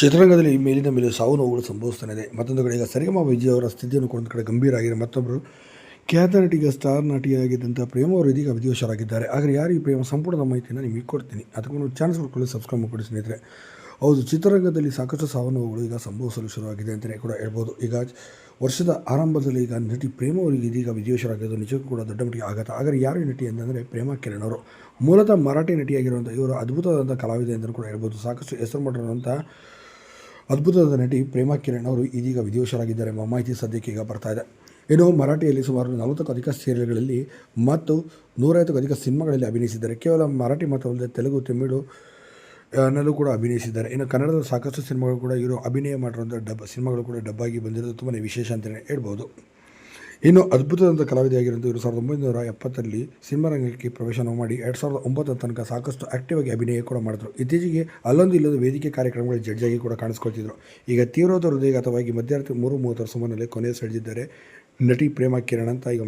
ಚಿತ್ರರಂಗದಲ್ಲಿ ಮೇಲಿನ ಮೇಲೆ ಸಾವು ನೋವುಗಳು ಸಂಭವಿಸ್ತಾನೆ ಇದೆ. ಮತ್ತೊಂದು ಕಡೆ ಈಗ ಸರಿಗಮ ವಿಜಯ್ ಅವರ ಸ್ಥಿತಿಯನ್ನು ಒಂದು ಕಡೆ ಗಂಭೀರ ಆಗಿದೆ. ಮತ್ತೊಬ್ಬರು ಖ್ಯಾತ ನಟಿಗ, ಸ್ಟಾರ್ ನಟಿಯಾಗಿದ್ದಂಥ ಪ್ರೇಮ ಅವರು ಇದೀಗ ವಿಧಿವಶರಾಗಿದ್ದಾರೆ ಆದರೆ ಯಾರು ಈ ಪ್ರೇಮ ಸಂಪೂರ್ಣ ಮಾಹಿತಿಯನ್ನು ನಿಮಗೆ ಕೊಡ್ತೀನಿ. ಅದಕ್ಕೊಂದು ಚಾನ್ಸ್ ಕೊಡ್ಕೊಳ್ಳಿ ಸಬ್ಸ್ಕ್ರೈಬ್ ಮಾಡಿಕೊಡಿ ಸ್ನೇಹಿತರೆ. ಹೌದು, ಚಿತ್ರರಂಗದಲ್ಲಿ ಸಾಕಷ್ಟು ಸಾವು ನೋವುಗಳು ಈಗ ಸಂಭವಿಸಲು ಶುರುವಾಗಿದೆ ಅಂತಲೇ ಕೂಡ ಹೇಳ್ಬೋದು. ಈಗ ವರ್ಷದ ಆರಂಭದಲ್ಲಿ ಈಗ ನಟಿ ಪ್ರೇಮ ಅವರಿಗೆ ಇದೀಗ ವಿಧಿವಶರಾಗಿದ್ದು ನಿಜಕ್ಕೂ ಕೂಡ ದೊಡ್ಡ ಮಟ್ಟಿಗೆ ಆಘಾತ. ಆದರೆ ಯಾರು ಈ ನಟಿ ಅಂತಂದರೆ ಪ್ರೇಮ ಕಿರಣ್ ಅವರು. ಮೂಲತಃ ಮರಾಠಿ ನಟಿಯಾಗಿರುವಂಥ ಇವರು ಅದ್ಭುತವಾದಂಥ ಕಲಾವಿದೆ ಅಂತಲೂ ಕೂಡ ಹೇಳ್ಬೋದು. ಸಾಕಷ್ಟು ಹೆಸರು ಮಾಡಿರುವಂಥ ಅದ್ಭುತವಾದ ನಟಿ ಪ್ರೇಮಾ ಕಿರಣ್ ಅವರು ಇದೀಗ ವಿದೇಶರಾಗಿದ್ದಾರೆ ಎಂಬ ಮಾಹಿತಿ ಸದ್ಯಕ್ಕೆ ಈಗ ಬರ್ತಾ ಇದೆ. ಇನ್ನು ಮರಾಠಿಯಲ್ಲಿ ಸುಮಾರು ನಲವತ್ತಕ್ಕೂ ಅಧಿಕ ಸೀರಿಯಲ್ಗಳಲ್ಲಿ ಮತ್ತು ನೂರೈವತ್ತಕ್ಕೂ ಅಧಿಕ ಸಿನಿಮಾಗಳಲ್ಲಿ ಅಭಿನಯಿಸಿದ್ದಾರೆ. ಕೇವಲ ಮರಾಠಿ ಮಾತ್ರವಲ್ಲದೆ ತೆಲುಗು, ತಮಿಳು ನಲ್ಲೂ ಕೂಡ ಅಭಿನಯಿಸಿದ್ದಾರೆ. ಇನ್ನು ಕನ್ನಡದ ಸಾಕಷ್ಟು ಸಿನಿಮಾಗಳು ಕೂಡ ಇವರು ಅಭಿನಯ ಮಾಡಿರುವಂಥ ಡಬ್ ಸಿನಿಮಾಗಳು ಕೂಡ ಡಬ್ಬಾಗಿ ಬಂದಿರೋದು ತುಂಬಾ ವಿಶೇಷ ಅಂತಲೇ ಹೇಳ್ಬೋದು. ಇನ್ನು ಅದ್ಭುತದಂಥ ಕಲಾವಿದೆಯಾಗಿರುವಂಥ ಇವರು ಸಾವಿರದ ಒಂಬೈನೂರ ಎಪ್ಪತ್ತರಲ್ಲಿ ಸಿನಿಮಾ ರಂಗಕ್ಕೆ ಪ್ರವೇಶನ ಮಾಡಿ ಎರಡು ಸಾವಿರದ ಒಂಬತ್ತರ ತನಕ ಸಾಕಷ್ಟು ಆಕ್ಟಿವ್ ಆಗಿ ಅಭಿನಯ ಕೂಡ ಮಾಡಿದ್ರು ಇತ್ತೀಚೆಗೆ ಅಲ್ಲೊಂದು ಇಲ್ಲೊಂದು ವೇದಿಕೆ ಕಾರ್ಯಕ್ರಮಗಳ ಜಡ್ಜ್ ಆಗಿ ಕೂಡ ಕಾಣಿಸ್ಕೊಳ್ತಿದ್ರು. ಈಗ ತೀವ್ರವಾದ ಹೃದಯಘಾತವಾಗಿ ಮಧ್ಯರಾತ್ರಿ ಮೂರು ಮೂವತ್ತರ ಸುಮಾರಿನಲ್ಲಿ ಕೊನೆ ಸೆಳೆದಿದ್ದಾರೆ ನಟಿ ಪ್ರೇಮ ಕಿರಣ್ ಅಂತ ಈಗ